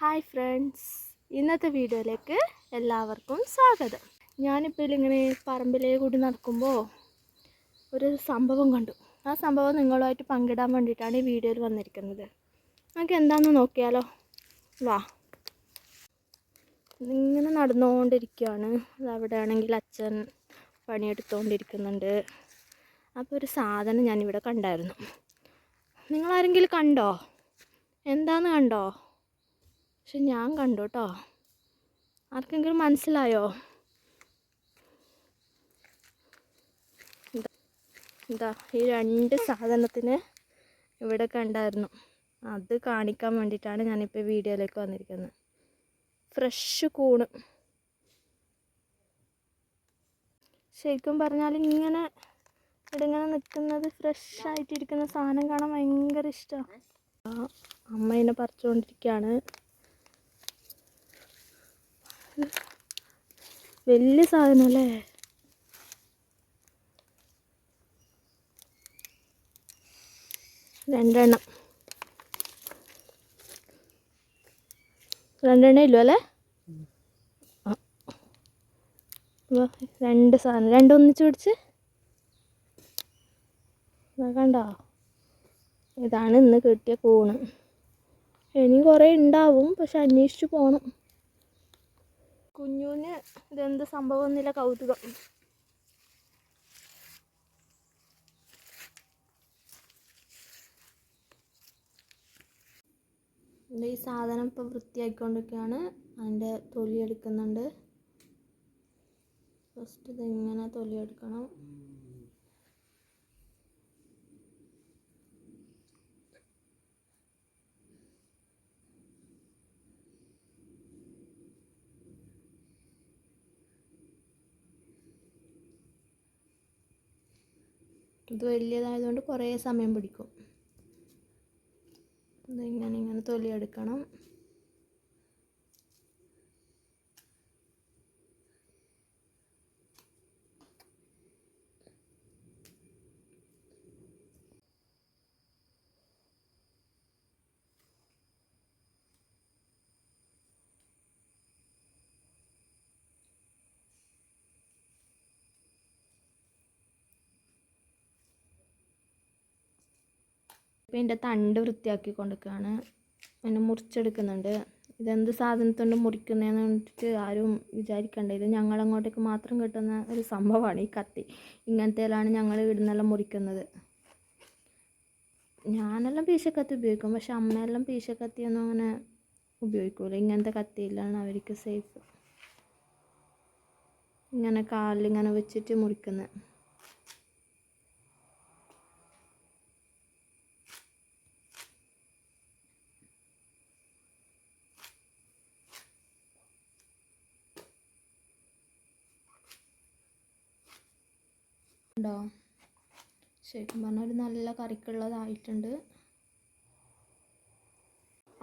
Hi friends. ഇന്നത്തെ വീഡിയോയിലേക്ക് എല്ലാവർക്കും സ്വാഗതം. ഞാനിപ്പോൾ ഇങ്ങനെ പറമ്പിലേ കൂടി നടക്കുമ്പോൾ ഒരു സംഭവം കണ്ടു. ആ സംഭവം നിങ്ങളുമായിട്ട് പങ്കിടാൻ വേണ്ടിയിട്ടാണ് ഈ വീഡിയോയിൽ വന്നിരിക്കുന്നത്. നമുക്ക് എന്താണെന്ന് നോക്കിയാലോ? വാ. ഇങ്ങനെ നടന്നുകൊണ്ടിരിക്കുകയാണ് അവിടെ ആണെങ്കിൽ അച്ഛൻ പണിയെടുത്തുകൊണ്ടിരിക്കുന്നുണ്ട് അപ്പോൾ ഒരു സാധനം ഞാനിവിടെ കണ്ടായിരുന്നു. നിങ്ങളാരെങ്കിലും കണ്ടോ? എന്താണെന്ന് കണ്ടോ? പക്ഷെ ഞാൻ കണ്ടു കേട്ടോ ആർക്കെങ്കിലും മനസ്സിലായോ? ഇതാ ഈ രണ്ട് സാധനത്തിന് ഇവിടെ കണ്ടായിരുന്നു. അത് കാണിക്കാൻ വേണ്ടിയിട്ടാണ് ഞാനിപ്പോൾ വീഡിയോയിലേക്ക് വന്നിരിക്കുന്നത്. ഫ്രഷ് കൂണ്. ശരിക്കും പറഞ്ഞാൽ ഇങ്ങനെ ഇടങ്ങനെ നിൽക്കുന്നത് ഫ്രഷ് ആയിട്ടിരിക്കുന്ന സാധനം കാണാൻ ഭയങ്കര ഇഷ്ടമാണ് അമ്മ പറിച്ചുകൊണ്ടിരിക്കുകയാണ്. വലിയ സാധനം അല്ലേ രണ്ടെണ്ണം. രണ്ടെണ്ണേ ഇല്ല അല്ലേ? രണ്ട് സാധനം. രണ്ടൊന്നിച്ച് പിടിച്ച്. കണ്ടോ? ഇതാണ് ഇന്ന് കിട്ടിയ കൂണ്. ഇനി കുറേ ഉണ്ടാവും പക്ഷെ അന്വേഷിച്ച് പോകണം കുഞ്ഞുന് ഇതെന്ത് സംഭവം എന്നില്ല കൗതുകം. ഈ സാധനം ഇപ്പോൾ വൃത്തിയാക്കിക്കൊണ്ടൊക്കെയാണ് അതിന്റെ തൊലി എടുക്കുന്നുണ്ട്. ഫസ്റ്റ് ഇതിങ്ങനെ തൊലി എടുക്കണം. ഇത് വലിയതായതുകൊണ്ട് കുറേ സമയം പിടിക്കും. ഇതിങ്ങനെ ഇങ്ങനെ തൊലി ഇപ്പം ഇതിന്റെ തണ്ട് വൃത്തിയാക്കി കൊടുക്കുകയാണ് പിന്നെ മുറിച്ചെടുക്കുന്നുണ്ട്. ഇതെന്ത് സാധനത്തുകൊണ്ട് മുറിക്കുന്നതെന്ന് വേണ്ടിയിട്ട് ആരും വിചാരിക്കണ്ട. ഇത് ഞങ്ങളങ്ങോട്ടേക്ക് മാത്രം കിട്ടുന്ന ഒരു സംഭവമാണ് ഈ കത്തി. ഇങ്ങനത്തേലാണ് ഞങ്ങൾ ഇവിടുന്നെല്ലാം മുറിക്കുന്നത്. ഞാനെല്ലാം പീശക്കത്തി ഉപയോഗിക്കും. പക്ഷെ അമ്മയെല്ലാം പീശക്കത്തിയൊന്നും അങ്ങനെ ഉപയോഗിക്കൂല. ഇങ്ങനത്തെ കത്തിയിലാണ് അവർക്ക് സേഫ്. ഇങ്ങനെ കാലിൽ ഇങ്ങനെ വെച്ചിട്ട് മുറിക്കുന്നത് ഉണ്ടോ? ശരിക്കും പറഞ്ഞാൽ ഒരു നല്ല കറിക്കുള്ളതായിട്ടുണ്ട്.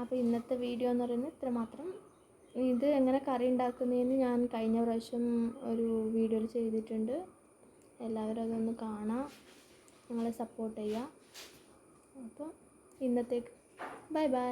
അപ്പോൾ ഇന്നത്തെ വീഡിയോ എന്ന് പറയുന്നത് ഇത്ര മാത്രം. ഇത് എങ്ങനെ കറി ഉണ്ടാക്കുന്നതെന്ന് ഞാൻ കഴിഞ്ഞ പ്രാവശ്യം ഒരു വീഡിയോയിൽ ചെയ്തിട്ടുണ്ട്. എല്ലാവരും അതൊന്ന് കാണാം. ഞങ്ങളെ സപ്പോർട്ട് ചെയ്യുക അപ്പോൾ ഇന്നത്തേക്ക് ബൈ ബൈ